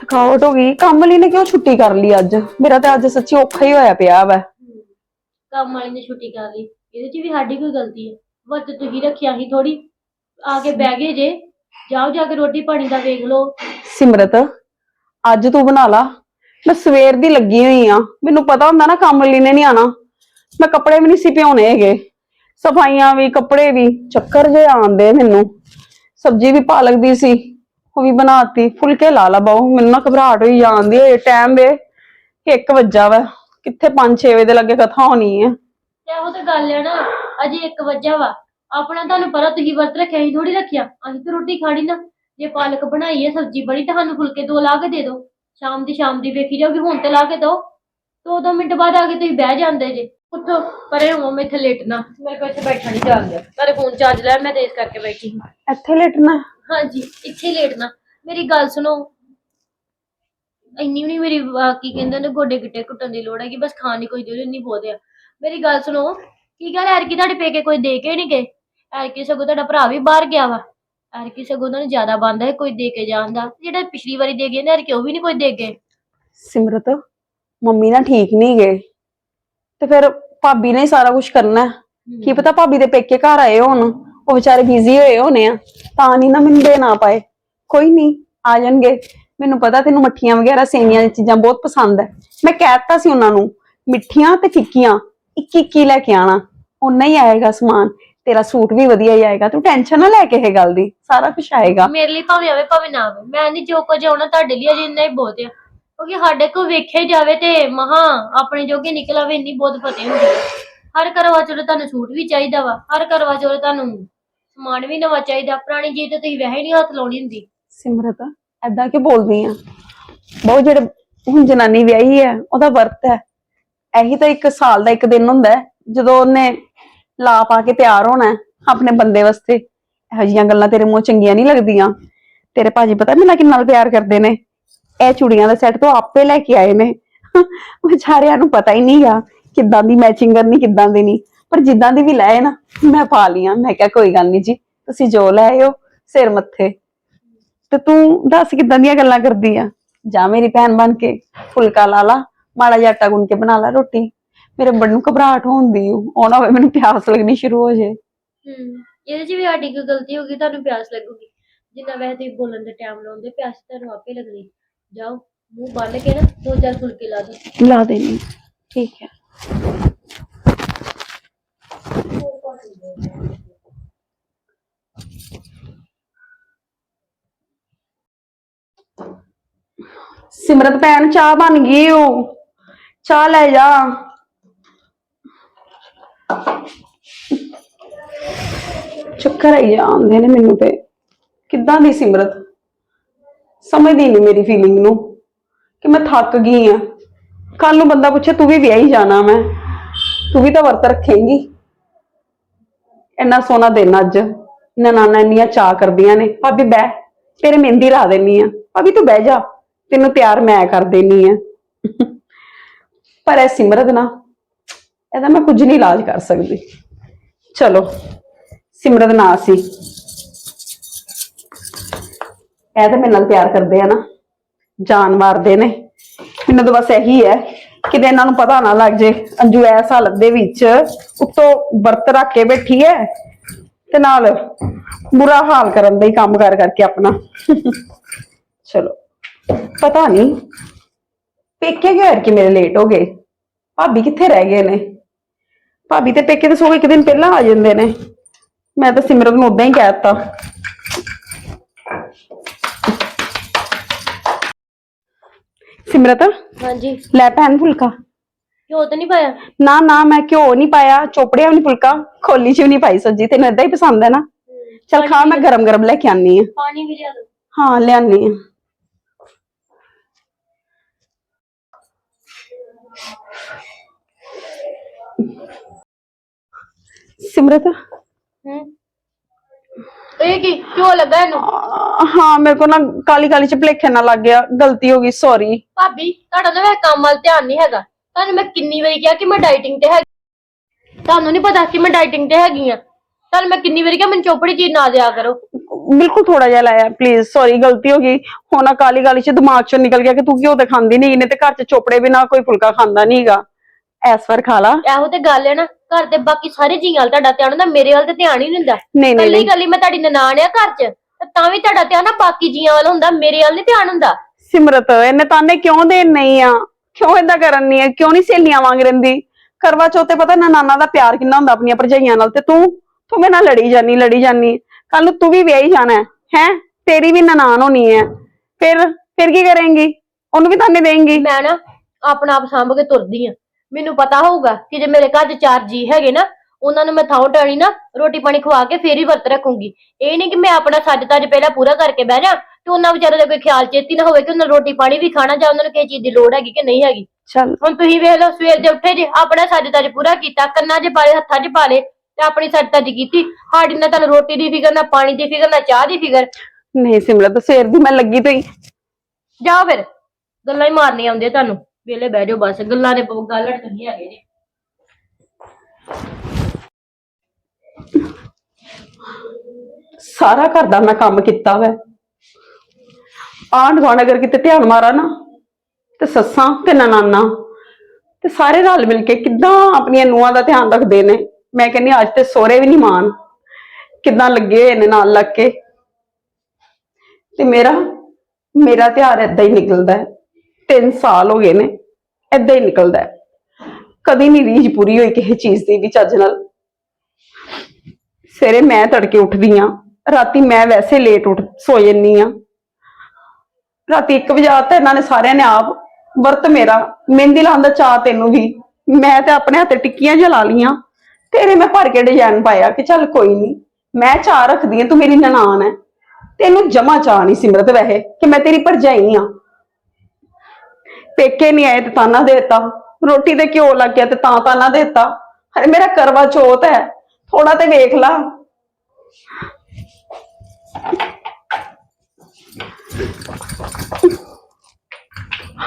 ਥਕਾਵਟ ਹੋ ਗਈ। ਕੰਮ ਲਈ ਨੇ ਕਿਉਂ ਛੁੱਟੀ ਕਰ ਲਈ ਅੱਜ? ਮੇਰਾ ਤੇ ਅੱਜ ਸੱਚੀ ਔਖਾ ਹੀ ਹੋਇਆ ਪਿਆ ਵਾ। ਕੰਮ ਵਾਲੀ ਨੇ ਛੁੱਟੀ ਕਰ ਲਈ। ਇਹਦੇ 'ਚ ਵੀ ਸਾਡੀ ਕੋਈ ਗਲਤੀ ਹੈ ਵਰਤ ਤੁਸੀਂ ਰੱਖਿਆ ਸੀ ਥੋੜੀ ਆ ਕੇ ਬਹਿ ਗਏ ਜੇ। ਜਾਓ ਜਾ ਕੇ ਰੋਟੀ ਪਾਣੀ ਦਾ ਵੇਖ ਲਓ। ਸਿਮਰਤ ਅੱਜ ਤੂੰ ਬਣਾ ਲਾ। ਮੈਂ ਸਵੇਰ ਦੀ ਲੱਗੀ ਹੋਈ ਆ। ਮੈਨੂੰ ਪਤਾ ਹੁੰਦਾ ਨਾ ਕੰਮ ਲਈ ਨੇ ਨਹੀਂ ਆਣਾ। ਮੈਂ ਕੱਪੜੇ ਵੀ ਨਹੀਂ ਸੀ ਭਿਉਣੇ ਹੈਗੇ। ਸਫਾਈਆਂ ਵੀ ਕੱਪੜੇ ਵੀ। ਚੱਕਰ ਜੇ ਆਉਂਦੇ ਮੈਨੂੰ। ਸਬਜ਼ੀ ਵੀ ਪਾਲਕ ਦੀ ਸੀ। ਉਹ ਵੀ ਬਣਾਤੀ ਫੁਲਕੇ ਲਾ ਲਾ ਬਾਉ ਮੈਨੂੰ ਨਾ ਘਬਰਾਹਟ ਹੋਈ ਜਾਂਦੀ ਹੈ ਟਾਈਮ ਵੇ 1 ਵਜਾ ਵਾ ਕਿੱਥੇ 5-6 ਵਜੇ ਦੇ ਲੱਗੇ ਕਥਾ ਹੋਣੀ ਹੈ ਇਹੋ ਤੇ ਗੱਲ ਹੈ ਨਾ ਅਜੇ 1 ਵਜਾ ਵਾ ਆਪਣਾ ਤੁਹਾਨੂੰ ਪਤਾ ਤੁਸੀਂ ਵਰਤ ਰੱਖਿਆ ਸੀ ਥੋੜੀ ਰੱਖਿਆ ਅਸੀਂ ਤਾਂ ਰੋਟੀ ਖਾਣੀ ਨਾ ਜੇ ਪਾਲਕ ਬਣਾਈ ਹੈ ਸਬਜ਼ੀ ਬਣੀ ਤਾਂ ਸਾਨੂੰ ਫੁਲਕੇ ਦੋ ਲਾ ਕੇ ਦੇ ਦਿਓ ਸ਼ਾਮ ਦੀ ਸ਼ਾਮ ਦੀ ਵੇਖੀ ਜਾਓਗੀ ਹੁਣ ਤੇ ਲਾ ਕੇ ਦਿਓ ਦੋ ਦੋ ਮਿੰਟ ਬਾਅਦ ਆ ਕੇ ਤੁਸੀਂ ਬਹਿ ਜਾਂਦੇ ਜੇ ਉੱਠੋ ਪਰੇ ਹੋ ਮੈਂ ਇੱਥੇ ਲੇਟਣਾ ਮੇਰੇ ਕੋਲ ਇੱਥੇ ਬੈਠਾ ਨਹੀਂ ਜਾਂਦਾ ਤੁਹਾਡੇ ਫੋਨ ਚਾਰਜ ਲੈ ਮੈਂ ਇਸ ਕਰਕੇ ਬੈਠੀ ਹਾਂ ਇੱਥੇ ਲੇਟਣਾ ਹਾਂਜੀ ਇੱਥੇ ਲੇਟਣਾ ਮੇਰੀ ਗੱਲ ਸੁਣੋ। ਇੰਨੀ ਵੀ ਨਹੀਂ ਮੇਰੀ ਅਹ, ਕੀ ਕਹਿੰਦੇ ਨੇ ਗੋਡੇ ਗਿੱਟੇ ਘੁੱਟਣ ਦੀ ਲੋੜ ਹੈ ਕਿ ਬਸ ਖਾਣ ਦੀ ਕੋਈ ਜ਼ਰੂਰਤ ਨਹੀਂ ਬਹੁਤ ਆ। ਮੇਰੀ ਗੱਲ ਸੁਣੋ ਕੀ ਗੱਲ ਐਰ ਕੀ ਤੁਹਾਡੇ ਪੇਕੇ ਕੋਈ ਦੇ ਕੇ ਨਹੀਂ ਗਏ? ਐਰ ਕੀ ਸਗੋਂ ਤੁਹਾਡਾ ਭਰਾ ਵੀ ਬਾਹਰ ਗਿਆ ਵਾ। ਐਰ ਕੀ ਸਗੋਂ ਉਹਨਾਂ ਨੂੰ ਜ਼ਿਆਦਾ ਬੰਦਾ ਹੈ ਕੋਈ ਦੇ ਕੇ ਜਾਣ ਦਾ। ਜਿਹੜਾ ਪਿਛਲੀ ਵਾਰੀ ਦੇ ਗਏ ਨੇ ਐਰ ਕੀ ਉਹ ਵੀ ਨਹੀਂ ਕੋਈ ਦੇ ਗਏ। ਸਿਮਰਤ ਮੰਮੀ ਨਾ ਠੀਕ ਨਹੀਂ ਗਏ। ਤੇ ਫਿਰ ਭਾਬੀ ਨੇ ਹੀ ਸਾਰਾ ਕੁਝ ਕਰਨਾ। ਹੈ। ਕੀ ਪਤਾ ਭਾਬੀ ਦੇ ਪੇਕੇ ਘਰ ਆਏ ਹੋਣ। ਉਹ ਵਿਚਾਰੇ ਬਿਜ਼ੀ ਹੋਏ ਹੋਣੇ ਆ, ਤਾਂ ਨਹੀਂ ਨਾ ਮੈਨੂੰ ਦੇ ਨਾ ਪਾਏ। ਕੋਈ ਨਹੀਂ, ਆ ਜਾਣਗੇ। ਮੈਨੂੰ ਪਤਾ ਤੈਨੂੰ ਮੱਠੀਆਂ ਵਗੈਰਾ ਸੇਵੀਆਂ ਦੀ ਚੀਜ਼ਾਂ ਬਹੁਤ ਪਸੰਦ ਹੈ ਮੈਂ ਕਹਿਤਾ ਸੀ ਉਹਨਾਂ ਨੂੰ, ਮਿੱਠੀਆਂ ਤੇ ਫਿੱਕੀਆਂ ਇੱਕ ਇੱਕ ਹੀ ਲੈ ਕੇ ਆਣਾ। ਉਨਾ ਹੀ ਆਏਗਾ ਸਮਾਨ, ਤੇਰਾ ਸੂਟ ਵੀ ਵਧੀਆ ਹੀ ਆਏਗਾ, ਤੂੰ ਟੈਨਸ਼ਨ ਨਾ ਲੈ ਕੇ ਇਹ ਗੱਲ ਦੀ, ਸਾਰਾ ਕੁਝ ਆਏਗਾ। ਮੇਰੇ ਲਈ ਭਾਵੇਂ ਆਵੇ, ਭਾਵੇਂ ਨਾ ਆਵੇ। ਮੈਂ ਨਹੀਂ ਜੋ ਕੁਝ ਆਉਣਾ, ਤੁਹਾਡੇ ਲਈ ਅਜੇ ਇੰਨਾ ਹੀ ਬਹੁਤ ਆ। ਕਿਉਂਕਿ ਸਾਡੇ ਕੋਲ ਵੇਖਿਆ ਜਾਵੇ ਤੇ ਮਹਾ, ਆਪਣੇ ਜੋਗੇ ਨਿਕਲ ਆਵੇ, ਇੰਨੀ ਬਹੁਤ ਫਤਿਹ ਹੁੰਦੀ ਹੈ ਹਰ ਕਰਵਾ ਚੌਥ ਤੁਹਾਨੂੰ ਸੂਟ ਵੀ ਚਾਹੀਦਾ ਵਾ, ਹਰ ਕਰਵਾ ਚੌਥ ਤੁਹਾਨੂੰ ਸਮਾਨ ਵੀ ਨਵਾਂ ਚਾਹੀਦਾ, ਪੁਰਾਣੀ ਚੀਜ਼ ਤੇ ਤੁਸੀਂ ਵੈਸੇ ਨਹੀਂ ਹੱਥ ਲਾਉਣੀ ਹੁੰਦੀ। ਸਿਮਰਤ ਐਦਾਂ ਕਿ ਬੋਲਦੀ ਆ? ਬਹੁਤ ਜਿਹੜੇ ਹੁਣ ਜਨਾਨੀ ਵਿਆਹੀ ਹੈ ਉਹਦਾ ਵਰਤ ਹੈ। ਇਹੀ ਤਾਂ ਇੱਕ ਸਾਲ ਦਾ ਇੱਕ ਦਿਨ ਹੁੰਦਾ ਹੈ, ਜਦੋਂ ਉਹਨੇ ਲਾ ਪਾ ਕੇ ਤਿਆਰ ਹੋਣਾ ਹੈ ਆਪਣੇ ਬੰਦੇ ਵਾਸਤੇ। ਇਹੋ ਜਿਹੀਆਂ ਗੱਲਾਂ ਤੇਰੇ ਮੂੰਹ ਚੰਗੀਆਂ ਨਹੀਂ ਲੱਗਦੀਆਂ। ਤੇਰੇ ਭਾਜੀ ਪਤਾ ਮੇਰੇ ਨਾਲ ਪਿਆਰ ਕਰਦੇ ਨੇ? ਇਹ ਚੁੜੀਆਂ ਦਾ ਸੈੱਟ ਤੋਂ ਆਪੇ ਲੈ ਕੇ ਆਏ ਨੇ। ਵਿਚਾਰਿਆਂ ਨੂੰ ਪਤਾ ਹੀ ਨਹੀਂ ਆ ਕਿੱਦਾਂ ਦੀ ਮੈਚਿੰਗ ਕਰਨੀ ਕਿੱਦਾਂ ਦੀ ਨਹੀਂ। ਪਰ ਜਿੱਦਾਂ ਦੀ ਵੀ ਲਏ ਨਾ ਮੈਂ ਪਾ ਲੀਆਂ ਮੈਂ ਕਿਹਾ ਕੋਈ ਗੱਲ ਨਹੀਂ ਜੀ ਤੁਸੀਂ ਜੋ ਲੈ ਆਇਓ ਸਿਰ ਮੱਥੇ। ਤੇ ਤੂੰ ਦੱਸ ਕਿੱਦਾਂ ਦੀਆਂ ਗੱਲਾਂ ਕਰਦੀ ਆ? ਜਾ ਮੇਰੀ ਭੈਣ ਬਣ ਕੇ ਫੁਲਕਾ ਲਾ ਲਾ ਮਾੜਾ ਜਿਹਾ ਆਟਾ ਗੁੰਨ ਕੇ ਬਣਾ ਲਾ ਰੋਟੀ। ਮੇਰੇ ਬੜ ਨੂੰ ਘਬਰਾਹਟ ਹੁੰਦੀ ਉਹ ਨਾ ਹੋਵੇ ਮੈਨੂੰ ਪਿਆਸ ਲੱਗਣੀ ਸ਼ੁਰੂ ਹੋ ਜੇ। ਹੂੰ ਇਹਦੇ 'ਚ ਵੀ ਸਾਡੀ ਕੋਈ ਗਲਤੀ ਹੋ ਗਈ ਤੁਹਾਨੂੰ ਪਿਆਸ ਲੱਗੂਗੀ। ਜਿੰਨਾ ਵੈਸੇ ਤੁਸੀਂ ਬੋਲਣ ਦਾ ਟਾਈਮ ਲਾਉਂਦੇ ਪਿਆਸ ਤੁਹਾਨੂੰ ਆਪੇ ਲੱਗਣੀ। ਜਾਓ ਮੂੰਹ ਬੰਨ ਕੇ ਨਾ ਦੋ ਚਾਰ ਫੁਲਕੇ ਲਾ ਦਿਓ। ਲਾ ਦੇਣੀ। ਠੀਕ ਹੈ। ਸਿਮਰਤ ਭੈਣ, ਚਾਹ ਬਣ ਗਈ ਉਹ ਚਾਹ ਲੈ ਜਾ। ਚੱਕਰ ਆਈ ਜਾਂਦੇ ਨੇ ਮੈਨੂੰ ਤੇ। ਕਿੱਦਾਂ ਦੀ ਸਿਮਰਤ? ਸਮਝਦੀ ਨਹੀਂ ਮੇਰੀ ਫੀਲਿੰਗ ਨੂੰ ਕਿ ਮੈਂ ਥੱਕ ਗਈ ਆ। ਕੱਲ ਨੂੰ ਬੰਦਾ ਪੁੱਛੇ, ਤੂੰ ਵੀ ਵਿਆਹੀ ਜਾਣਾ ਮੈਂ। ਤੂੰ ਵੀ ਤਾਂ ਵਰਤ ਰੱਖੇਂਗੀ। ਇੰਨਾ ਸੋਹਣਾ ਦਿਨ ਅੱਜ। ਨਨਾਣਾ ਇੰਨੀਆਂ ਚਾਹ ਕਰਦੀਆਂ ਨੇ। ਭਾਬੀ, ਬਹਿ। ਤੇਰੇ ਮਹਿੰਦੀ ਲਾ ਦੇਣੀ ਆ। ਭਾਬੀ, ਤੂੰ ਬਹਿ ਜਾ। ਤੈਨੂੰ ਤਿਆਰ ਮੈਂ ਕਰ ਦੇਣੀ ਆ। ਪਰ ਇਹ ਸਿਮਰਤ ਨਾ, ਇਹਦਾ ਮੈਂ ਕੁਝ ਨਹੀਂ ਇਲਾਜ ਕਰ ਸਕਦੀ। ਚਲੋ, ਸਿਮਰਤ ਨਾ ਸੀ ਇਹ ਤਾਂ ਮੇਰੇ ਨਾਲ ਪਿਆਰ ਕਰਦੇ ਆ ਨਾ। ਜਾਨ ਮਾਰਦੇ ਨੇ। ਮੈਨੂੰ ਤਾਂ ਬਸ ਇਹੀ ਹੈ ਕਿਤੇ ਇਹਨਾਂ ਨੂੰ ਪਤਾ ਨਾ ਲੱਗ ਜੇ, ਅੰਜੂ ਐਸ ਹਾਲਤ ਦੇ ਵਿੱਚ ਉੱਤੋਂ ਵਰਤ ਰੱਖ ਕੇ ਬੈਠੀ ਹੈ ਤੇ ਨਾਲ ਬੁਰਾ ਹਾਲ ਕਰਨ ਦਾ ਹੀ ਕੰਮ ਕਰ ਕਰਕੇ ਆਪਣਾ। ਚਲੋ, ਪਤਾ ਨਹੀਂ, ਪੇਕੇ ਗਏ ਕਿ ਮੇਰੇ ਲੇਟ ਹੋ ਗਏ। ਭਾਬੀ ਕਿੱਥੇ ਰਹਿ ਗਏ ਨੇ? ਭਾਬੀ ਤੇ ਪੇਕੇ ਤੇ ਸੋ ਇੱਕ ਦਿਨ ਪਹਿਲਾਂ ਆ ਜਾਂਦੇ ਨੇ। ਮੈਂ ਤਾਂ ਸਿਮਰਤ ਨੂੰ ਉਦਾਂ ਹੀ ਕਹਿ ਦਿੱਤਾ। ਸਿਮਰਤ ਹਾਂਜੀ ਲੈ ਭੈਣ ਫੁਲਕਾ ਘਿਓ ਤਾਂ ਨਹੀਂ ਪਾਇਆ ਨਾ ਨਾ ਮੈਂ ਘਿਓ ਨਹੀਂ ਪਾਇਆ ਚੋਪੜਿਆ ਵੀ ਨਹੀਂ ਫੁਲਕਾ ਖੋਲੀ ਚ ਵੀ ਨਹੀਂ ਪਾਈ ਸਬਜ਼ੀ ਤੈਨੂੰ ਏਦਾਂ ਹੀ ਪਸੰਦ ਹੈ ਨਾ। ਚਲ ਖਾ ਮੈਂ ਗਰਮ ਗਰਮ ਲੈ ਕੇ ਆਨੀ ਆ ਪਾਣੀ ਵੀ ਲਿਆ ਦਿਓ ਹਾਂ ਲਿਆਨੀ ਆ ਸਿਮਰਤ ਹੂੰ ਇਹ ਕੀ? ਕਿਉਂ ਲੱਗਾ ਇਹਨੂੰ? ਹਾਂ ਮੇਰੇ ਕੋ ਨਾ ਕਾਲੀ ਕਾਲੀ ਚ ਭਲੇਖੇ ਨਾ ਲੱਗ ਗਿਆ। ਗਲਤੀ ਹੋ ਗਈ ਸੌਰੀ ਭਾਬੀ ਤੁਹਾਡਾ ਨਾ ਵੈਸੇ ਕੰਮ ਵੱਲ ਧਿਆਨ ਨਹੀਂ ਹੈਗਾ। ਤੁਹਾਨੂੰ ਮੈਂ ਕਿੰਨੀ ਵਾਰੀ ਕਿਹਾ ਕਿ ਮੈਂ ਡਾਈਟਿੰਗ ਤੇ ਹੈਗੀ ਤੁਹਾਨੂੰ ਨਹੀਂ ਪਤਾ ਕਿ ਮੈਂ ਡਾਈਟਿੰਗ ਤੇ ਹੈਗੀ ਆ ਤੁਹਾਨੂੰ ਮੈਂ ਕਿੰਨੀ ਵਾਰੀ ਕਿਹਾ ਮੈਨੂੰ ਚੋਪੜੀ ਚੀਜ਼ ਨਾ ਦਿਆ ਕਰੋ। ਬਿਲਕੁਲ ਥੋੜਾ ਜਿਹਾ ਲਾਇਆ ਪਲੀਜ਼ ਸੌਰੀ ਗਲਤੀ ਹੋ ਗਈ। ਹੁਣ ਆਹ ਕਾਲੀ ਕਾਲੀ ਚ ਦਿਮਾਗ ਚੋਂ ਨਿਕਲ ਗਿਆ ਕਿ ਤੂੰ ਘਿਓ ਤੇ ਖਾਂਦੀ ਨਹੀਂ? ਨੇ ਤੇ ਘਰ ਚ ਚੋਪੜੇ ਬਿਨਾ ਕੋਈ ਫੁਲਕਾ ਖਾਂਦਾ ਨਹੀਂਗਾ ਐਸ ਵਾਰ ਖਾ ਲਾ। ਇਹੋ ਤੇ ਗੱਲ ਹੈ ਨਾ। ਘਰ ਦੇ ਬਾਕੀ ਸਾਰੇ ਜੀਆਂ ਵੱਲ ਤੁਹਾਡਾ ਧਿਆਨ ਹੁੰਦਾ ਮੇਰੇ ਵੱਲ ਤੇ ਧਿਆਨ ਹੀ ਨਹੀਂ ਹੁੰਦਾ। ਨਹੀਂ ਨਹੀਂ ਕੱਲੀ ਨਹੀਂ। ਕੱਲੀ ਮੈਂ ਤੁਹਾਡੀ ਨਨਾਣ ਆ ਘਰ 'ਚ ਤੇ ਤਾਂ ਵੀ ਤੁਹਾਡਾ ਧਿਆਨ ਨਾ ਬਾਕੀ ਜੀਆਂ ਵੱਲ ਹੁੰਦਾ ਮੇਰੇ ਵੱਲ ਨਹੀਂ ਧਿਆਨ ਹੁੰਦਾ। ਸਿਮਰਤ ਇਹਨੇ ਤਾਨੇ ਕਿਉਂ ਦੇਣ ਨਹੀਂ ਆ? ਕਿਉਂ ਏਦਾਂ ਕਰਨ ਨਹੀਂ ਆ? ਕਿਉਂ ਨਹੀਂ ਸਹੇਲੀਆਂ ਵਾਂਗ ਰਹਿੰਦੀ? ਕਰਵਾ ਚੌਥ ਤੇ ਪਤਾ ਨਾਨਾ ਦਾ ਪਿਆਰ ਕਿੰਨਾ ਹੁੰਦਾ ਆਪਣੀਆਂ ਭਰਜਾਈਆਂ ਨਾਲ ਤੇ ਤੂੰ ਤੂੰ ਮੇਰੇ ਨਾਲ ਲੜੀ ਜਾਨੀ ਲੜੀ ਜਾਨੀ। ਕੱਲ ਨੂੰ ਤੂੰ ਵੀ ਵਿਆਹੀ ਜਾਣਾ ਹੈ ਹੈਂ? ਤੇਰੀ ਵੀ ਨਨਾਣ ਹੋਣੀ ਹੈ। ਫਿਰ ਫਿਰ ਕੀ ਕਰੇਂਗੀ? ਉਹਨੂੰ ਵੀ ਤਾਨੇ ਦੇਂਗੀ। ਮੈਂ ਨਾ ਆਪਣਾ ਆਪ ਸਾਂਭ ਕੇ ਤੁਰਦੀ ਆ ਮੈਨੂੰ ਪਤਾ ਹੋਊਗਾ ਕਿ ਜੇ ਮੇਰੇ ਘਰ 'ਚ ਚਾਰ ਜੀ ਹੈਗੇ ਨਾ ਉਹਨਾਂ ਨੂੰ ਮੈਂ ਥਾਂ ਟਾਣੀ ਨਾ ਰੋਟੀ ਪਾਣੀ ਖਵਾ ਕੇ ਫੇਰ ਹੀ ਵਰਤ ਰੱਖੂੰਗੀ। ਇਹ ਨਹੀਂ ਕਿ ਮੈਂ ਆਪਣਾ ਸੱਜ ਤੱਜ ਪਹਿਲਾਂ ਪੂਰਾ ਕਰਕੇ ਬਹਿ ਜਾ ਤੇ ਉਹਨਾਂ ਵਿਚਾਰੇ ਦਾ ਕੋਈ ਖਿਆਲ ਚੇਤੀ ਨਾ ਹੋਵੇ ਕਿ ਉਹਨਾਂ ਨੂੰ ਰੋਟੀ ਪਾਣੀ ਵੀ ਖਾਣਾ ਜਾਂ ਉਹਨਾਂ ਨੂੰ ਕਿਸੇ ਚੀਜ਼ ਦੀ ਲੋੜ ਹੈਗੀ ਕਿ ਨਹੀਂ ਹੈਗੀ। ਚੱਲ। ਹੁਣ ਤੁਸੀਂ ਵੇਖ ਲਓ ਸਵੇਰ ਦੇ ਉੱਠੇ ਜੇ ਆਪਣਾ ਸੱਜ ਤੱਜ ਪੂਰਾ ਕੀਤਾ ਕੰਨਾਂ 'ਚ ਪਾਲੇ ਹੱਥਾਂ 'ਚ ਪਾਲੇ ਤੇ ਆਪਣੀ ਸੱਜ ਤੱਜ ਕੀਤੀ। ਸਾਡੀ ਨਾ ਤੁਹਾਨੂੰ ਰੋਟੀ ਦੀ ਫਿਕਰ ਨਾ ਪਾਣੀ ਦੀ ਫਿਕਰ ਨਾ ਚਾਹ ਦੀ ਫਿਕਰ। ਨਹੀਂ ਸਿਮਰਤ ਸਵੇਰ ਦੀ ਮੈਂ ਲੱਗੀ ਹੀ ਜਾਓ ਫਿਰ ਗੱਲਾਂ ਹੀ ਮਾਰਨੀਆਂ ਆਉਂਦੀਆਂ ਤੁਹਾਨੂੰ। ਵੇਲੇ ਬਹਿ ਜਾਓ ਬਸ, ਗੱਲਾਂ ਦੇ ਗੱਲ ਅੜਕਣੀ ਹੈਗੇ ਜੀ। ਸਾਰਾ ਘਰ ਦਾ ਮੈਂ ਕੰਮ ਕੀਤਾ ਵੈ। ਆਂਢ ਗੁਆਂਢ ਅਗਰ ਕਿਤੇ ਧਿਆਨ ਮਾਰਾ ਨਾ, ਤੇ ਸੱਸਾਂ ਤੇ ਨਨਾਨਾ ਤੇ ਸਾਰੇ ਰਲ ਮਿਲ ਕੇ ਕਿੱਦਾਂ ਆਪਣੀਆਂ ਨੂੰਹਾਂ ਦਾ ਧਿਆਨ ਰੱਖਦੇ ਨੇ। ਮੈਂ ਕਹਿੰਨੀ ਅੱਜ ਤੇ ਸੋਹਰੇ ਵੀ ਨਹੀਂ ਮਾਨ ਕਿੱਦਾਂ ਲੱਗੇ ਹੋਏ ਨੇ ਨਾਲ ਲੱਗ ਕੇ। ਤੇ ਮੇਰਾ ਮੇਰਾ ਤਿਉਹਾਰ ਏਦਾਂ ਹੀ ਨਿਕਲਦਾ ਹੈ। 3 ਸਾਲ ਹੋ ਗਏ ਨੇ, ਏਦਾਂ ਹੀ ਨਿਕਲਦਾ ਹੈ। ਕਦੀ ਨਹੀਂ ਰੀਝ ਪੂਰੀ ਹੋਈ ਕਿਸੇ ਚੀਜ਼ ਦੀ ਵੀ ਚੱਜ ਨਾਲ। ਸਵੇਰੇ ਮੈਂ ਤੜਕੇ ਉੱਠਦੀ ਆ ਰਾਤੀ ਮੈਂ ਵੈਸੇ ਲੇਟ ਉੱਠ, ਸੋ ਜੰਨੀ ਆ ਰਾਤੀ 1 ਵਜੇ ਤਾਂ ਇਹਨਾਂ ਨੇ ਸਾਰਿਆਂ ਨੇ ਆਪ ਵਰਤ ਮੇਰਾ, ਮਹਿੰਦੀ ਲਾਉਣ ਦਾ ਚਾਹ ਤੈਨੂੰ ਵੀ। ਮੈਂ ਤੇ ਆਪਣੇ ਹੱਥੇ ਟਿੱਕੀਆਂ ਜਲਾ ਲੀਆਂ ਤੇਰੇ ਮੈਂ ਭਰ ਕੇ ਡਿਜ਼ਾਈਨ ਪਾਇਆ ਕਿ ਚੱਲ ਕੋਈ ਨਹੀਂ ਮੈਂ ਚਾਹ ਰੱਖਦੀ ਆ ਤੂੰ ਮੇਰੀ ਨਨਾਣ ਹੈ। ਤੈਨੂੰ ਜਮਾ ਚਾਹ ਨਹੀਂ ਸਿਮਰਤ ਵੈਸੇ, ਕਿ ਮੈਂ ਤੇਰੀ ਭਰਜਾਈ ਆ ਪੇਕੇ ਨਹੀਂ ਆਏ ਤੇ ਤਾਨਾ ਦੇਤਾ। ਰੋਟੀ ਤੇ ਘਿਓ ਲੱਗ ਗਿਆ ਤੇ ਤਾਂ ਤਾਨਾ ਦੇਤਾ। ਹਰੇ ਮੇਰਾ ਕਰਵਾ ਚੌਥ ਹੈ। ਥੋੜਾ ਤੇ ਵੇਖ ਲਾ।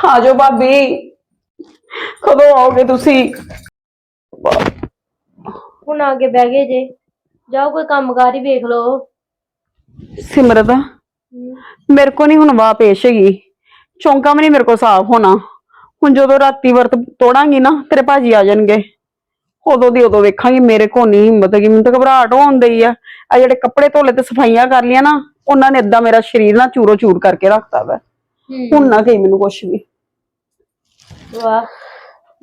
ਆ ਜਾਓ ਭਾਬੀ। ਕਦੋਂ ਆਓਗੇ ਤੁਸੀਂ? ਹੁਣ ਆ ਕੇ ਬਹਿ ਗਏ ਜੇ। ਜਾਓ ਕੋਈ ਕੰਮਕਾਰ ਹੀ ਵੇਖ ਲਓ। ਸਿਮਰਤ ਮੇਰੇ ਕੋ ਨਹੀਂ ਹੁਣ ਵਾਹ ਪੇਸ਼ ਹੈਗੀ। ਚੌਂਕਾ ਵੀ ਨਹੀਂ ਮੇਰੇ ਕੋ ਸਾਫ਼ ਹੋਣਾ। ਹੁਣ ਜਦੋਂ ਰਾਤੀ ਵਰਤ ਤੋੜਾਂਗੀ ਨਾ ਤੇਰੇ ਭਾਜੀ ਆ ਜਾਣਗੇ। ਉਦੋਂ ਦੀ ਉਦੋਂ ਵੇਖਾਂਗੀ ਮੇਰੇ ਕੋ ਨਹੀਂ ਹਿੰਮਤ ਹੈਗੀ। ਮੈਨੂੰ ਤਾਂ ਘਬਰਾਹਟ ਹੋਣ ਡਈ ਆ। ਆ ਜਿਹੜੇ ਕੱਪੜੇ ਧੋਲੇ ਤੇ ਸਫਾਈਆਂ ਕਰ ਲੀਆਂ ਨਾ ਉਹਨਾਂ ਨੇ ਏਦਾਂ ਮੇਰਾ ਸਰੀਰ ਨਾ ਚੂਰੋ ਚੂਰ ਕਰਕੇ ਰੱਖਤਾ ਵਾ। ਹੁਣ ਨਾ ਕਹੀ ਮੈਨੂੰ ਕੁਛ ਵੀ। ਵਾਹ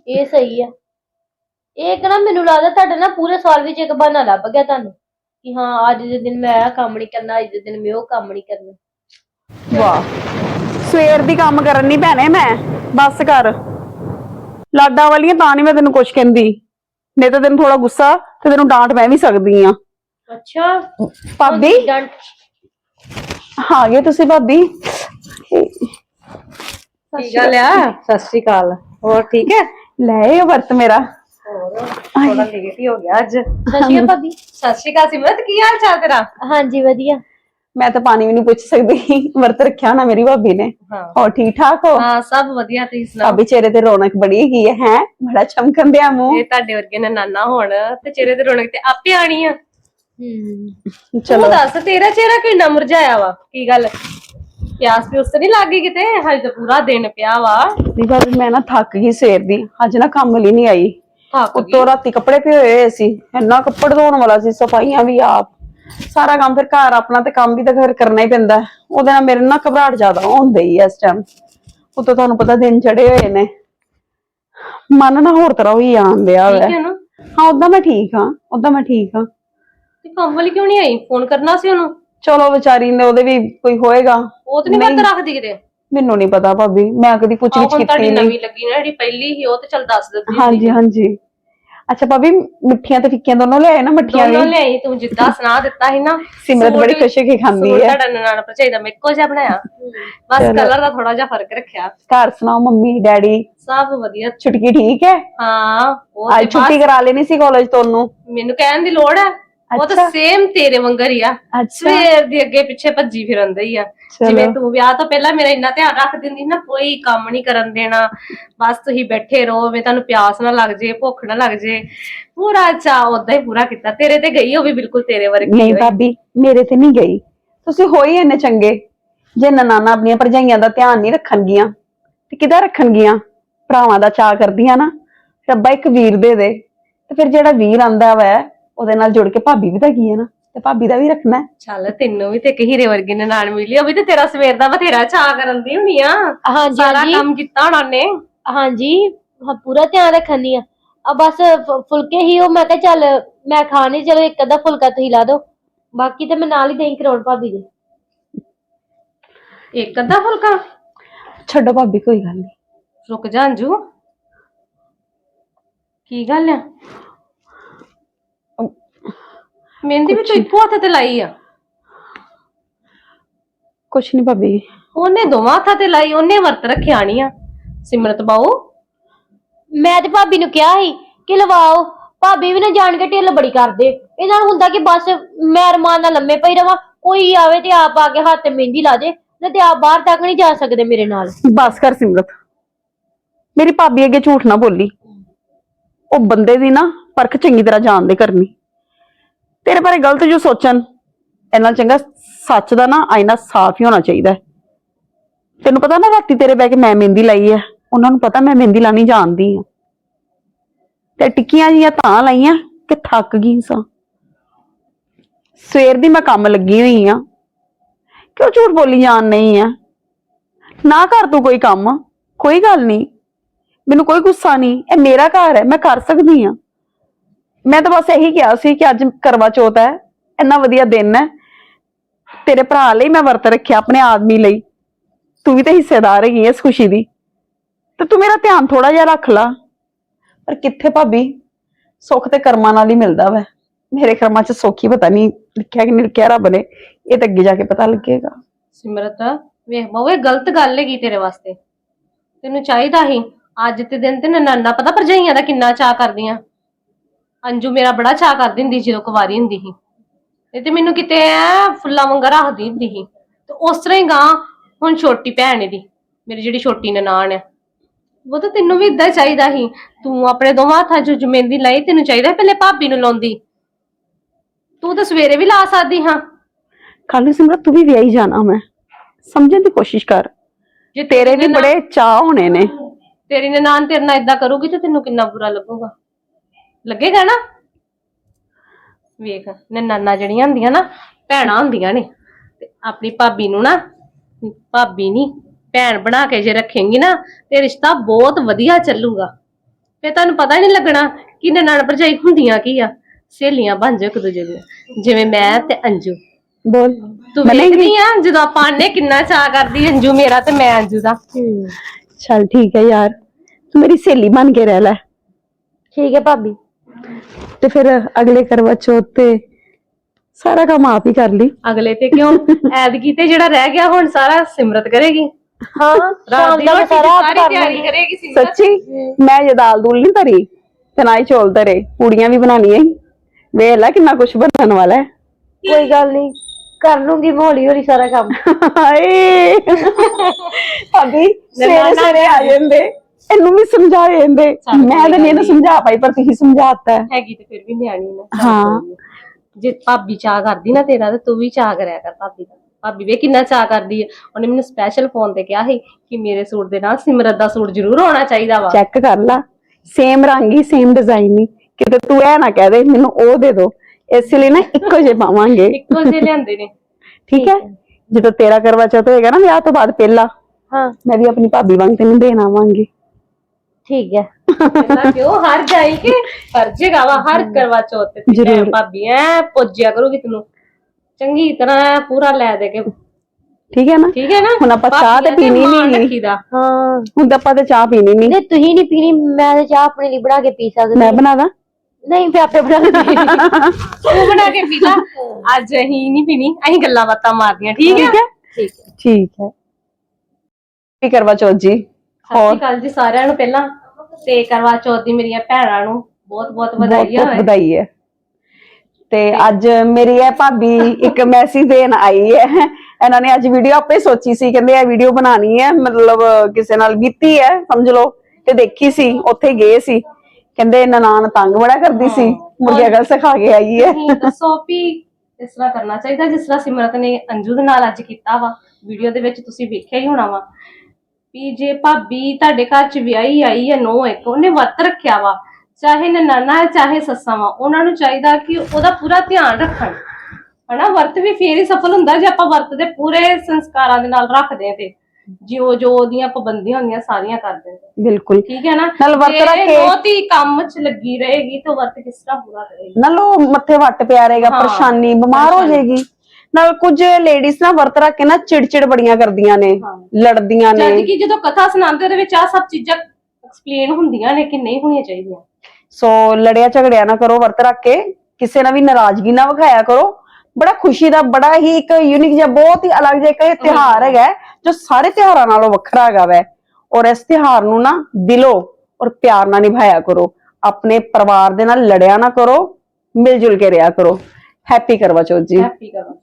ਇਹ ਸਹੀ ਆ। ਇਹ ਕਿ ਨਾ ਮੈਨੂੰ ਲੱਗਦਾ ਤੁਹਾਡਾ ਨਾ ਪੂਰੇ ਸਾਲ ਵਿੱਚ ਇੱਕ ਬਹਾਨਾ ਲੱਭ ਗਿਆ ਤੁਹਾਨੂੰ। ਕਿ ਹਾਂ ਅੱਜ ਦੇ ਦਿਨ ਮੈਂ ਇਹ ਕੰਮ ਨਹੀਂ ਕਰਨਾ ਅੱਜ ਦੇ ਦਿਨ ਮੈਂ ਉਹ ਕੰਮ ਨਹੀਂ ਕਰਨਾ। ਵਾਹ। ਸਵੇਰ ਦੀ ਕੰਮ ਕਰਨ ਨਹੀਂ ਭੈਣੇ ਮੈਂ ਬਸ ਕਰ। ਲਾਡਾ ਵਾਲੀਆਂ ਤਾਂ ਨਹੀਂ ਮੈਂ ਤੈਨੂੰ ਕੁਛ ਕਹਿੰਦੀ। ਨਹੀਂ ਤਾਂ ਤੈਨੂੰ ਥੋੜਾ ਗੁੱਸਾ ਤੇ ਤੈਨੂੰ ਡਾਂਟ ਮੈਂ ਵੀ ਸਕਦੀ ਆ। ਅੱਛਾ। ਭਾਬੀ? ਆ ਗਏ ਤੁਸੀਂ ਭਾਬੀ? ਕੀ ਗੱਲ ਆ? ਸਤਿ ਸ਼੍ਰੀ ਅਕਾਲ। ਹੋਰ ਠੀਕ ਹੈ? ਲੈ ਇਹ ਵਰਤ ਮੇਰਾ। ਹੋਰ ਥੋੜਾ ਲੇਟ ਹੀ ਹੋ ਗਿਆ ਅੱਜ। ਭਾਬੀ। ਸਤਿ ਸ਼੍ਰੀ ਅਕਾਲ ਸਿਮਰਤ ਕੀ ਹਾਲ ਚਾਲ ਤੇਰਾ? ਹਾਂਜੀ ਵਧੀਆ। ਮੈਂ ਤਾਂ ਪਾਣੀ ਵੀ ਨਹੀਂ ਪੁੱਛ ਸਕਦੀ। ਵਰਤ ਰੱਖਿਆ ਨਾ ਮੇਰੀ ਭਾਬੀ ਨੇ। ਹਾਂ। ਹੋਰ ਠੀਕ ਠਾਕ ਹੋ? ਹਾਂ ਸਭ ਵਧੀਆ ਤੁਸੀਂ ਸੁਣਾਓ? ਭਾਬੀ ਚਿਹਰੇ ਤੇ ਰੌਣਕ ਬੜੀ ਹੈਗੀ ਹੈ ਹੈ? ਬੜਾ ਚਮਕਣ ਦਿਆ ਮੂੰਹ। ਇਹ ਤੁਹਾਡੇ ਵਰਗੇ ਨੇ ਨਾਨਾ ਹੋਣ ਤੇ ਚਿਹਰੇ ਤੇ ਰੌਣਕ ਤੇ ਆਪੇ ਆਣੀ ਆ। ਹੂੰ। ਚਲੋ। ਤੂੰ ਦੱਸ ਤੇਰਾ ਚਿਹਰਾ ਕਿੰਨਾ ਮੁਰਝਾਇਆ ਵਾ? ਕੀ ਗੱਲ? ਪਿਆਸ ਪਿਉਸ ਤੇ ਨਹੀਂ ਲੱਗੀ ਕਿਤੇ? ਹਜੇ ਤਾਂ ਪੂਰਾ ਦਿਨ ਪਿਆ ਵਾ। ਨਹੀਂ ਭਾਬੀ ਮੈਂ ਨਾ ਥੱਕ ਗਈ ਸਵੇਰ ਦੀ। ਅੱਜ ਨਾ ਕੰਮ ਲਈ ਨਹੀਂ ਆਈ। ਥੱਕ ਗਈ? ਉੱਤੋਂ ਰਾਤੀ ਕੱਪੜੇ ਪਏ ਹੋਏ ਸੀ। ਇੰਨਾ ਕੱਪੜ ਧੋਣ ਵਾਲਾ ਸੀ ਸਫਾਈਆਂ ਵੀ ਆਪ ਸਾਰਾ ਕੰਮ ਫਿਰ ਘਰ ਆਪਣਾ ਤੇ ਕੰਮ ਵੀ ਤਾਂ ਫਿਰ ਕਰਨਾ ਹੀ ਪੈਂਦਾ। ਉਹਦੇ ਨਾਲ ਮੇਰੇ ਨਾਲ ਘਬਰਾਹਟ ਜ਼ਿਆਦਾ ਹੁੰਦੀ ਹੀ ਇਸ ਟਾਈਮ ਉੱਤੋਂ ਤੁਹਾਨੂੰ ਪਤਾ ਦਿਨ ਚੜੇ ਹੋਏ ਨੇ। ਮਨ ਨਾ ਹੋਰ ਤਰ੍ਹਾਂ ਹੀ ਆਣ ਡਿਆ ਠੀਕ ਹੋਇਆ ਹੈ ਨਾ? ਹਾਂ ਉਦਾਂ ਮੈਂ ਠੀਕ ਹਾਂ ਉਦਾਂ ਮੈਂ ਠੀਕ ਹਾਂ। ਤੇ ਕੰਮ ਵਾਲੀ ਕਿਉਂ ਨਹੀਂ ਆਈ? ਫੋਨ ਕਰਨਾ ਸੀ ਉਹਨੂੰ? ਚਲੋ ਵਿਚਾਰੀ ਨੇ ਉਹਦੇ ਵੀ ਕੋਈ ਹੋਏਗਾ। ਉਹ ਤੇ ਨਹੀਂ। ਵਰਤ ਰੱਖਦੀ ਕਿਤੇ? ਮੈਨੂੰ ਨਹੀਂ ਪਤਾ ਭਾਬੀ ਮੈਂ ਕਦੀ ਪੁੱਛ ਆਹ ਗਿੱਛ ਹੁਣ ਤੁਹਾਡੀ ਕੀਤੀ ਨਹੀਂ ਨਵੀਂ ਲੱਗੀ ਨਾ ਜਿਹੜੀ ਪਹਿਲੀ ਸੀ ਉਹ ਤੇ ਚੱਲ ਦੱਸ ਦਿੱਤੀ ਹਾਂਜੀ ਹਾਂਜੀ। ਅੱਛਾ ਭਾਬੀ ਮਿੱਠੀਆਂ ਤੇ ਫਿੱਕੀਆਂ ਦੋਨੋਂ ਲਿਆਏ ਨਾ ਮੱਠੀਆਂ ਦੋਨੋਂ ਵੀ? ਲਿਆਈ ਤੂੰ ਜਿੱਦਾਂ ਸੁਣਾ ਦਿੱਤਾ ਸੀ ਨਾ ਸਿਮਰਤ ਬੜੀ ਖੁਸ਼ ਹੋ ਕੇ ਖਾਂਦੀ ਹੈ ਤੁਹਾਡਾ ਨਨਾਣ ਭਰਜਾਈ ਦਾ ਮੈਂ ਇੱਕੋ ਜਿਹਾ ਬਣਾਇਆ। ਬਸ। ਕਲਰ ਦਾ ਥੋੜਾ ਜਿਹਾ ਫ਼ਰਕ ਰੱਖਿਆ। ਘਰ ਸੁਣਾਓ ਮੰਮੀ ਡੈਡੀ। ਸਭ ਵਧੀਆ। ਛੁਟਕੀ ਠੀਕ ਹੈ? ਹਾਂ ਉਹ ਅੱਜ ਛੁੱਟੀ ਕਰਾ ਲੈਣੀ ਸੀ ਕਾਲਜ ਤੋਂ ਉਹਨੂੰ। ਮੈਨੂੰ ਕਹਿਣ ਦੀ ਲੋੜ ਹੈ। ਉਹ। ਤਾਂ ਸੇਮ ਤੇਰੇ ਵਾਂਗਰ ਹੀ ਆ। ਸਵੇਰ ਦੀ ਅੱਗੇ ਪਿੱਛੇ ਭੱਜੀ ਫਿਰੰਦਾ ਹੀ ਆ। ਜਿਵੇਂ ਤੂੰ ਵਿਆਹ ਤੋਂ ਪਹਿਲਾਂ ਮੇਰਾ ਇੰਨਾ ਧਿਆਨ ਰੱਖ ਦਿੰਦੀ ਨਾ ਕੋਈ ਕੰਮ ਨਹੀਂ ਕਰਨ ਦੇਣਾ। ਬਸ ਤੁਸੀਂ ਬੈਠੇ ਰਹੋ ਵੇ ਤੁਹਾਨੂੰ ਪਿਆਸ ਨਾ ਲੱਗ ਜੇ ਭੁੱਖ ਨਾ ਲੱਗ ਜੇ। ਪੂਰਾ ਚਾਅ ਉਦਾਂ ਹੀ ਪੂਰਾ ਕੀਤਾ। ਤੇਰੇ ਤੇ ਗਈ ਉਹ ਵੀ ਬਿਲਕੁਲ ਤੇਰੇ ਵਰਗੀ ਨਹੀਂ। ਭਾਬੀ ਮੇਰੇ ਤੇ ਨਹੀਂ ਗਈ। ਤੁਸੀਂ ਹੋਈ ਇੰਨੇ ਚੰਗੇ। ਜੇ ਨਨਾਣਾ ਆਪਣੀਆਂ ਭਰਜਾਈਆਂ ਦਾ ਧਿਆਨ ਨਹੀਂ ਰੱਖਣਗੀਆਂ ਤੇ ਕਿਹਦਾ ਰੱਖਣਗੀਆਂ? ਭਰਾਵਾਂ ਦਾ ਚਾਅ ਕਰਦੀਆਂ ਨਾ। ਰੱਬਾ ਇੱਕ ਵੀਰ ਦੇ ਦੇ। ਤੇ ਫਿਰ ਜਿਹੜਾ ਵੀਰ ਆਂਦਾ ਵੈ ਉਹਦੇ ਨਾਲ ਜੁੜ ਕੇ ਭਾਬੀ ਵੀ ਤਾਂ ਕੀ ਹੈ ਨਾ ਤੇ ਭਾਬੀ ਦਾ ਵੀ ਰੱਖਣਾ ਹੈ। ਚੱਲ ਤੈਨੂੰ ਵੀ ਤੇ ਇੱਕ ਹੀਰੇ ਵਰਗੀ ਨੇ ਨਾਲ ਮਿਲੀ ਉਹ ਵੀ ਤੇ ਤੇਰਾ ਸਵੇਰ ਦਾ ਬਥੇਰਾ ਚਾਹ ਕਰਨ ਦੀ ਹੋਣੀ ਆ। ਹਾਂਜੀ ਸਾਰਾ ਹਾਂਜੀ। ਕੰਮ ਕੀਤਾ ਹੋਣਾ ਉਹਨੇ ਹਾਂਜੀ ਹਾਂ, ਪੂਰਾ ਧਿਆਨ ਰੱਖਣੀ ਆ। ਆ ਬਸ ਫ- ਫੁਲਕੇ ਹੀ ਉਹ ਮੈਂ ਕਿਹਾ ਚੱਲ ਮੈਂ ਖਾਣੇ ਚਲੋ ਇੱਕ ਅੱਧਾ ਫੁਲਕਾ ਤੁਸੀਂ ਲਾ ਦਿਓ। ਬਾਕੀ ਤੇ ਮੈਂ ਨਾਲ ਹੀ ਦੇਈ ਕਰਾਉਣ ਭਾਬੀ ਦੇ। ਇੱਕ ਅੱਧਾ ਫੁਲਕਾ? ਛੱਡੋ ਭਾਬੀ ਕੋਈ ਗੱਲ ਨਹੀਂ ਰੁਕ ਜਾ ਅੰਜੂ। ਕੀ ਗੱਲ ਆ? ਮਹਿੰਦੀ ਵੀ ਤੂੰ ਇੱਕੋ ਹੱਥ ਤੇ ਲਾਈ ਆ। ਕੁਛ ਨਹੀਂ ਭਾਬੀ। ਉਹਨੇ ਦੋਵਾਂ ਹੱਥਾਂ ਤੇ ਲਾਈ ਉਹਨੇ ਵਰਤ ਰੱਖਿਆ ਨਹੀਂ ਆ। ਸਿਮਰਤ ਬਾਊ। ਮੈਂ ਤੇ ਭਾਬੀ ਨੂੰ ਕਿਹਾ ਸੀ ਕਿ ਲਵਾਓ ਭਾਬੀ ਵੀ ਨਾ ਜਾਣ ਕੇ ਢਿੱਲ ਬੜੀ ਕਰਦੇ। ਇਹਨਾਂ ਨੂੰ ਹੁੰਦਾ ਕਿ ਬਸ ਮੈਂ ਰਮਾਨ ਨਾਲ ਲੰਮੇ ਪਈ ਰਵਾਂ ਕੋਈ ਆਵੇ ਤੇ ਆਪ ਆ ਕੇ ਹੱਥ ਤੇ ਮਹਿੰਦੀ ਲਾ ਦੇ ਨਹੀਂ ਤੇ ਆਪ ਬਾਹਰ ਤੱਕ ਨਹੀਂ ਜਾ ਸਕਦੇ ਮੇਰੇ ਨਾਲ। ਬਸ ਕਰ ਸਿਮਰਤ। ਮੇਰੀ ਭਾਬੀ ਅੱਗੇ ਝੂਠ ਨਾ ਬੋਲੀ। ਉਹ ਬੰਦੇ ਦੀ ਨਾ ਪਰਖ ਚੰਗੀ ਤਰ੍ਹਾਂ ਜਾਣਦੇ ਕਰਨੀ। ਤੇਰੇ ਬਾਰੇ ਗਲਤ ਜੋ ਸੋਚਣ, ਇੰਨਾ ਚੰਗਾ ਸੱਚ ਦਾ ਨਾ ਆਇਨਾ ਸਾਫ਼ ਹੀ ਹੋਣਾ ਚਾਹੀਦਾ ਤੈਨੂੰ ਪਤਾ ਨਾ ਰਾਤੀ ਤੇਰੇ ਬਹਿ ਕੇ ਮੈਂ ਮਹਿੰਦੀ ਲਾਈ ਹੈ ਉਹਨਾਂ ਨੂੰ ਪਤਾ ਮੈਂ ਮਹਿੰਦੀ ਲਾਣੀ ਜਾਣਦੀ ਆ। ਤੇ ਟਿੱਕੀਆਂ ਜੀਆਂ ਤਾਂ ਲਾਈਆਂ ਕਿ ਥੱਕ ਗਈ ਸਾਂ ਸਵੇਰ ਦੀ ਮੈਂ ਕੰਮ ਲੱਗੀ ਹੋਈ ਆ, ਕਿਉਂ ਝੂਠ ਬੋਲੀ ਜਾਣ ਨਹੀਂ ਆ? ਨਾ ਕਰ ਤੂੰ ਕੋਈ ਕੰਮ, ਕੋਈ ਗੱਲ ਨਹੀਂ, ਮੈਨੂੰ ਕੋਈ ਗੁੱਸਾ ਨਹੀਂ, ਇਹ ਮੇਰਾ ਘਰ ਹੈ, ਮੈਂ ਕਰ ਸਕਦੀ ਆ। ਮੈਂ ਤਾਂ ਬਸ ਇਹੀ ਕਿਹਾ ਸੀ ਕਿ ਅੱਜ ਕਰਵਾ ਚੌਥ ਹੈ, ਇੰਨਾ ਵਧੀਆ ਦਿਨ ਹੈ। ਤੇਰੇ ਭਰਾ ਲਈ ਮੈਂ ਵਰਤ ਰੱਖਿਆ ਆਪਣੇ ਆਦਮੀ ਲਈ। ਤੂੰ ਵੀ ਤਾਂ ਹਿੱਸੇਦਾਰ ਹੈਗੀ ਹੈ ਇਸ ਖੁਸ਼ੀ ਦੀ। ਤੇ ਤੂੰ ਮੇਰਾ ਧਿਆਨ ਥੋੜਾ ਜਿਹਾ ਰੱਖ ਲਾ। ਪਰ ਕਿੱਥੇ ਭਾਬੀ? ਸੁੱਖ ਤੇ ਕਰਮਾਂ ਨਾਲ ਹੀ ਮਿਲਦਾ ਵੈ। ਮੇਰੇ ਕਰਮਾਂ 'ਚ ਸੁੱਖ ਹੀ ਪਤਾ ਨਹੀਂ ਲਿਖਿਆ ਕਿ ਨਹੀਂ ਲਿਖਿਆ, ਰੱਬ ਨੇ। ਇਹ ਤਾਂ ਅੱਗੇ ਜਾ ਕੇ ਪਤਾ ਲੱਗੇਗਾ। ਸਿਮਰਤ, ਵੇਖ ਬਾਊ ਇਹ ਗਲਤ ਗੱਲ ਹੈਗੀ ਤੇਰੇ ਵਾਸਤੇ। ਤੈਨੂੰ ਚਾਹੀਦਾ ਹੀ, ਅੱਜ ਤੇ ਦਿਨ ਤੇ ਨਨਾਨਾ ਪਤਾ, ਭਰਜਾਈਆਂ ਦਾ ਕਿੰਨਾ ਚਾਹ ਕਰਦੀਆਂ। ਅੰਜੂ ਮੇਰਾ ਬੜਾ ਚਾਹ ਕਰਦੀ ਹੁੰਦੀ ਸੀ ਜਦੋਂ ਕੁਵਾਰੀ ਹੁੰਦੀ ਸੀ। ਇਹ ਤੇ ਮੈਨੂੰ ਕਿਤੇ ਐ ਫੁੱਲਾਂ ਵਾਂਗ ਰੱਖਦੀ ਹੁੰਦੀ ਸੀ। ਤੇ ਉਸ ਤਰ੍ਹਾਂ ਹੀ ਗਾਂ ਹੁਣ ਛੋਟੀ ਭੈਣ ਇਹਦੀ ਮੇਰੀ ਜਿਹੜੀ ਛੋਟੀ ਨਨਾਣ ਆ। ਉਹ ਤਾਂ ਤੈਨੂੰ ਵੀ ਇਦਾਂ ਚਾਹੀਦਾ ਸੀ। ਤੂੰ ਆਪਣੇ ਦੋਵਾਂ ਹੱਥਾਂ 'ਚ ਜਮੇਂਦੀ ਲਈ ਤੈਨੂੰ ਚਾਹੀਦਾ ਪਹਿਲੇ ਭਾਬੀ ਨੂੰ ਲਾਉਂਦੀ। ਤੂੰ ਤਾਂ ਸਵੇਰੇ ਵੀ ਲਾ ਸਕਦੀ ਹਾਂ। ਕੱਲ ਨੂੰ ਸਿਮਰਤ ਤੂੰ ਵੀ ਵਿਆਹੀ ਜਾਣਾ ਮੈਂ। ਸਮਝਣ ਦੀ ਕੋਸ਼ਿਸ਼ ਕਰ। ਜੇ ਤੇਰੇ ਵੀ ਬੜੇ ਚਾਹ ਹੋਣੇ ਨੇ। ਤੇਰੀ ਨਨਾਣ ਤੇਰੇ ਨਾਲ ਇਦਾਂ ਕਰੂਗੀ ਤੇ ਤੈਨੂੰ ਕਿੰਨਾ ਬੁਰਾ ਲੱਗੂਗਾ। ਲੱਗੇਗਾ ਨਾ? ਵੇਖ ਨਨਾਨਾ ਜਿਹੜੀਆਂ ਹੁੰਦੀਆਂ ਨਾ ਭੈਣਾਂ ਹੁੰਦੀਆਂ ਨੇ ਤੇ ਆਪਣੀ ਭਾਬੀ ਨੂੰ ਨਾ ਭਾਬੀ ਨਹੀਂ ਭੈਣ ਬਣਾ ਕੇ ਜੇ ਰੱਖੇਂਗੀ ਨਾ ਤੇ ਰਿਸ਼ਤਾ ਬਹੁਤ ਵਧੀਆ ਚੱਲੂਗਾ। ਫੇ ਤੁਹਾਨੂੰ ਪਤਾ ਹੀ ਨਹੀਂ ਲੱਗਣਾ ਕਿ ਨਨਾਣ ਭਰਜਾਈ ਹੁੰਦੀਆਂ ਕੀ ਆ? ਸਹੇਲੀਆਂ ਬਣ ਜਾਓ ਇੱਕ ਦੂਜੇ ਦੀਆਂ ਜਿਵੇਂ ਮੈਂ ਤੇ ਅੰਜੂ। ਬੋਲ। ਤੂੰ ਬਣੇਗੀ? ਵੇਖਦੀ ਆ ਜਦੋਂ ਆਪਾਂ ਆਨੇ ਕਿੰਨਾ ਚਾਹ ਕਰਦੀ ਅੰਜੂ ਮੇਰਾ ਤੇ ਮੈਂ ਅੰਜੂ ਦਾ। ਚੱਲ ਠੀਕ ਹੈ ਯਾਰ ਤੂੰ ਮੇਰੀ ਸਹੇਲੀ ਬਣ ਕੇ ਰਹਿ ਲੈ। ਠੀਕ ਹੈ ਭਾਬੀ। ਤੇ ਫਿਰ ਅਗਲੇ ਕਰਵਾ ਚੌਥ ਤੇ ਸਾਰਾ ਕੰਮ ਆਪ ਹੀ ਕਰ ਲਈ। ਅਗਲੇ ਤੇ ਕਿਉਂ? ਐਦਕੀ ਤੇ ਜਿਹੜਾ ਰਹਿ ਗਿਆ ਹੁਣ ਸਾਰਾ ਸਿਮਰਤ ਕਰੇਗੀ। ਹਾਂ ਰਾਤ ਸ਼ਾਮ ਦੀ ਸਾਰਾ ਆਪ ਸਾਰੀ ਕਰ ਤਿਆਰੀ। ਕਰੇਗੀ ਸਿਮਰਤ। ਸੱਚੀ ਮੈਂ ਜੇ ਦਾਲ ਦੂਲ ਨਹੀਂ ਧਰੀ ਤੇ ਨਾ ਹੀ ਚੌਲ ਧਰੇ ਪੂੜੀਆਂ ਵੀ ਬਣਾਉਣੀਆਂ ਈ ਵੇਖ ਲੈ ਕਿੰਨਾ ਕੁਝ ਬਣਨ ਵਾਲਾ ਹੈ। ਕੋਈ ਗੱਲ ਨਹੀਂ ਕਰ ਲੂੰਗੀ ਮੈਂ ਹੌਲੀ ਹੌਲੀ ਸਾਰਾ ਕੰਮ। ਹਾਏ। ਭਾਬੀ ਸਵੇਰੇ ਸਵੇਰੇ ਆ ਜਾਂਦੇ। ਇਹਨੂੰ ਵੀ ਸਮਝਾ ਜਾਂਦੇ ਚੱਲ ਮੈਂ ਤਾਂ ਨਹੀਂ ਇਹਨੂੰ ਸਮਝਾ ਪਾਈ ਪਰ ਤੁਸੀਂ ਸਮਝਾਤਾ ਹੈ। ਹੈਗੀ ਤੇ ਫਿਰ ਵੀ ਨਿਆਣੀ ਨਾ ਹਾਂ। ਜੇ ਭਾਬੀ ਚਾਹ ਕਰਦੀ ਨਾ ਤੇਰਾ ਤੇ ਤੂੰ ਵੀ ਚਾਹ ਕਰਿਆ ਕਰ ਭਾਬੀ ਦਾ ਭਾਬੀ ਵੇ ਕਿੰਨਾ ਚਾਹ ਕਰਦੀ ਹੈ ਉਹਨੇ ਮੈਨੂੰ ਸਪੈਸ਼ਲ ਫੋਨ ਤੇ ਕਿਹਾ ਸੀ ਕਿ ਮੇਰੇ ਸੂਟ ਦੇ ਨਾਲ ਸਿਮਰਤ ਦਾ ਸੂਟ ਜ਼ਰੂਰ ਹੋਣਾ ਚਾਹੀਦਾ ਵਾ। ਚੈੱਕ ਕਰ ਲਾ। ਸੇਮ ਰੰਗ ਹੀ ਸੇਮ ਡਿਜ਼ਾਈਨ ਹੀ। ਕਿਤੇ ਤੂੰ ਇਹ ਨਾ ਕਹਿ ਦੇ ਮੈਨੂੰ ਉਹ ਦੇ ਦੋ। ਇਸ ਲਈ ਨਾ ਇੱਕੋ ਜਿਹੇ ਪਾਵਾਂਗੇ। ਇੱਕੋ ਜਿਹੇ ਲਿਆਂਦੇ ਨੇ। ਠੀਕ ਹੈ। ਜਦੋਂ ਤੇਰਾ ਕਰਵਾ ਚੌਥ ਹੋਏਗਾ ਨਾ ਵਿਆਹ ਤੋਂ ਬਾਅਦ ਪਹਿਲਾਂ ਹਾਂ। ਮੈਂ ਵੀ ਆਪਣੀ ਭਾਬੀ ਵਾਂਗ ਤੈਨੂੰ ਦੇਣ ਆਵਾਂਗੀ। ਠੀਕ ਹੈ। ਕਹਿੰਦਾ ਕਿਉਂ ਹਰ ਜਾਈ ਕਿ ਹਰ ਜਗ੍ਹਾ ਵਾ ਹਰ ਕਰਵਾ ਚੌਥ ਤੇ ਤੇਰੀ ਜ਼ਰੂਰ। ਭੈਣ ਭਾਬੀ ਐ ਪੁੱਜਿਆ ਕਰੂਗੀ ਤੈਨੂੰ ਚੰਗੀ ਤਰ੍ਹਾਂ ਐਂ ਪੂਰਾ ਲੈ ਦੇ ਕੇ। ਠੀਕ ਹੈ ਨਾ? ਠੀਕ ਹੈ ਨਾ? ਹੁਣ ਆਪਾਂ ਚਾਹ ਤੇ ਭਾਬੀਆਂ ਪੀਣੀ ਮਾਣ ਨਹੀਂ। ਰੱਖੀਦਾ। ਹਾਂ। ਹੁਣ ਤਾਂ ਆਪਾਂ ਤੇ ਚਾਹ ਪੀਣੀ ਨਹੀਂ। ਨਹੀਂ ਤੁਸੀਂ ਨਹੀਂ ਪੀਣੀ ਮੈਂ ਤੇ ਚਾਹ ਆਪਣੇ ਲਈ ਬਣਾ ਕੇ ਪੀ ਸਕਦੀ ਮੈਂ ਬਣਾ ਦਾਂ ਨਹੀਂ ਮੈਂ ਆਪੇ ਬਣਾ ਕੇ ਪੀ ਲਈ। ਤੂੰ ਬਣਾ ਕੇ ਪੀ ਲਾ। ਅੱਜ ਅਸੀਂ ਨਹੀਂ ਪੀਣੀ ਅਸੀਂ ਗੱਲਾਂ ਬਾਤਾਂ ਮਾਰਦੀਆਂ ਠੀਕ ਹੈ? ਠੀਕ ਹੈ। ਠੀਕ ਹੈ। ਠੀਕ ਹੈ। ਕੀ ਕਰਵਾ ਚੌਥ ਜੀ? ਸਤਿ ਸ਼੍ਰੀ ਅਕਾਲ ਜੀ ਸਾਰਿਆਂ ਨੂੰ ਪਹਿਲਾਂ ਤੇ ਕਰਵਾ ਚੌਥ ਦੀ ਮੇਰੀਆਂ ਭੈਣਾਂ ਨੂੰ ਬਹੁਤ ਬਹੁਤ ਵਧਾਈਆਂ ਬਹੁਤ ਵਧਾਈ ਹੈ। ਤੇ ਅੱਜ ਮੇਰੀ ਇਹ ਭਾਬੀ ਇੱਕ ਮੈਸੇਜ ਦੇਣ ਆਈ ਹੈ। ਇਹਨਾਂ ਨੇ ਅੱਜ ਵੀਡੀਓ ਆਪੇ ਸੋਚੀ ਸੀ ਕਹਿੰਦੇ ਇਹ ਵੀਡੀਓ ਬਣਾਣੀ ਹੈ ਮਤਲਬ ਕਿਸੇ ਨਾਲ ਬੀਤੀ ਹੈ ਸਮਝ ਲਓ ਤੇ ਦੇਖੀ ਸੀ ਉੱਥੇ ਗਏ ਸੀ। ਕਹਿੰਦੇ ਨਨਾਣ ਤੰਗ ਬੜਾ ਕਰਦੀ ਸੀ ਮੁਰਗਿਆ ਗੱਲ ਸਿਖਾ ਕੇ ਆਈ ਹੈ। ਦੱਸੋ ਵੀ ਇਸ ਤਰ੍ਹਾਂ ਕਰਨਾ ਚਾਹੀਦਾ ਜਿਸ ਤਰ੍ਹਾਂ ਸਿਮਰਤ ਨੇ ਅੰਜੂ ਦੇ ਨਾਲ ਅੱਜ ਕੀਤਾ ਵਾ ਵੀਡੀਓ ਦੇ ਵਿੱਚ ਤੁਸੀਂ ਵੇਖਿਆ ਹੀ ਹੋਣਾ ਵਾ। ਵੀ ਜੇ ਭਾਬੀ ਤੁਹਾਡੇ ਘਰ ਚ ਵਿਆਹੀ ਆਈ ਹੈ ਨੋ ਇੱਕ ਉਹਨੇ ਵਰਤ ਰੱਖਿਆ ਵਾ। ਚਾਹੇ ਨਨਾਣਾ ਹੈ ਚਾਹੇ ਸੱਸਾਂ ਵਾ ਉਹਨਾਂ ਨੂੰ ਚਾਹੀਦਾ ਕਿ ਉਹਦਾ ਪੂਰਾ ਧਿਆਨ ਰੱਖਣ। ਹਨਾ ਵਰਤ ਵੀ ਫੇਰ ਹੀ ਸਫਲ ਹੁੰਦਾ ਜੇ ਆਪਾਂ ਵਰਤ ਦੇ ਪੂਰੇ ਸੰਸਕਾਰਾਂ ਦੇ ਨਾਲ ਰੱਖਦੇ ਆ ਤੇ। ਜੋ ਜੋ ਉਹਦੀਆਂ ਪਾਬੰਦੀਆਂ ਹੁੰਦੀਆਂ ਸਾਰੀਆਂ ਕਰਦੇ ਆ ਬਿਲਕੁਲ। ਠੀਕ ਹੈ ਨਾ? ਨਾਲ ਵਰਤ ਰੱਖ ਕੇ- ਬਹੁਤ ਹੀ ਕੰਮ 'ਚ ਲੱਗੀ ਰਹੇਗੀ ਤਾਂ ਵਰਤ ਕਿਸ ਤਰ੍ਹਾਂ ਪੂਰਾ ਕਰੇਗੀ? ਨਾਲ ਉਹ ਮੱਥੇ ਵੱਟ ਪਿਆ ਰਹੇਗਾ ਪਰੇਸ਼ਾਨੀ ਬਿਮਾਰ ਹੋ। ਜਾਏਗੀ। ਨਾਲ ਕੁਝ ਲੇਡੀਜ਼ ਨਾ ਵਰਤ ਰੱਖ ਕੇ ਨਾ ਚਿੜਚਿੜ ਬੜੀਆਂ ਕਰਦੀਆਂ ਨੇ ਹਾਂ। ਲੜਦੀਆਂ ਜਦ ਨੇ ਕਿ ਜਦੋਂ ਕਥਾ ਸੁਣਾਉਂਦੇ ਉਹਦੇ ਵਿੱਚ ਆ ਸਭ ਚੀਜ਼ਾਂ ਐਕਸਪਲੇਨ ਹੁੰਦੀਆਂ ਨੇ ਕਿ ਨਹੀਂ ਹੋਣੀਆਂ ਚਾਹੀਦੀਆਂ। ਸੋ ਲੜਿਆ ਝਗੜਿਆ ਨਾ ਕਰੋ ਵਰਤ ਰੱਖ ਕੇ ਕਿਸੇ ਨਾਲ ਵੀ ਨਾਰਾਜ਼ਗੀ ਨਾ ਵਿਖਾਇਆ ਕਰੋ। ਬੜਾ ਖੁਸ਼ੀ ਦਾ ਬੜਾ ਹੀ ਇੱਕ ਯੂਨਿਕ ਜਿਹਾ ਬਹੁਤ ਹੀ ਅਲੱਗ ਜਿਹਾ ਇੱਕ ਤਿਉਹਾਰ ਹੈਗਾ ਹੈ, ਜੋ ਸਾਰੇ ਤਿਉਹਾਰਾਂ ਨਾਲੋਂ ਵੱਖਰਾ ਹੈਗਾ ਵੈ। ਔਰ ਇਸ ਤਿਉਹਾਰ ਨੂੰ ਨਾ ਦਿਲੋਂ ਔਰ ਪਿਆਰ ਨਾਲ ਨਿਭਾਇਆ ਕਰੋ। ਆਪਣੇ ਪਰਿਵਾਰ ਦੇ ਨਾਲ ਲੜਿਆ ਨਾ ਕਰੋ ਮਿਲ ਜੁਲ ਕੇ ਰਿਹਾ ਕਰੋ। ਹੈਪੀ ਕਰਵਾ ਚੌਥ ਜੀ। ਹੈਪੀ ਕਰੋ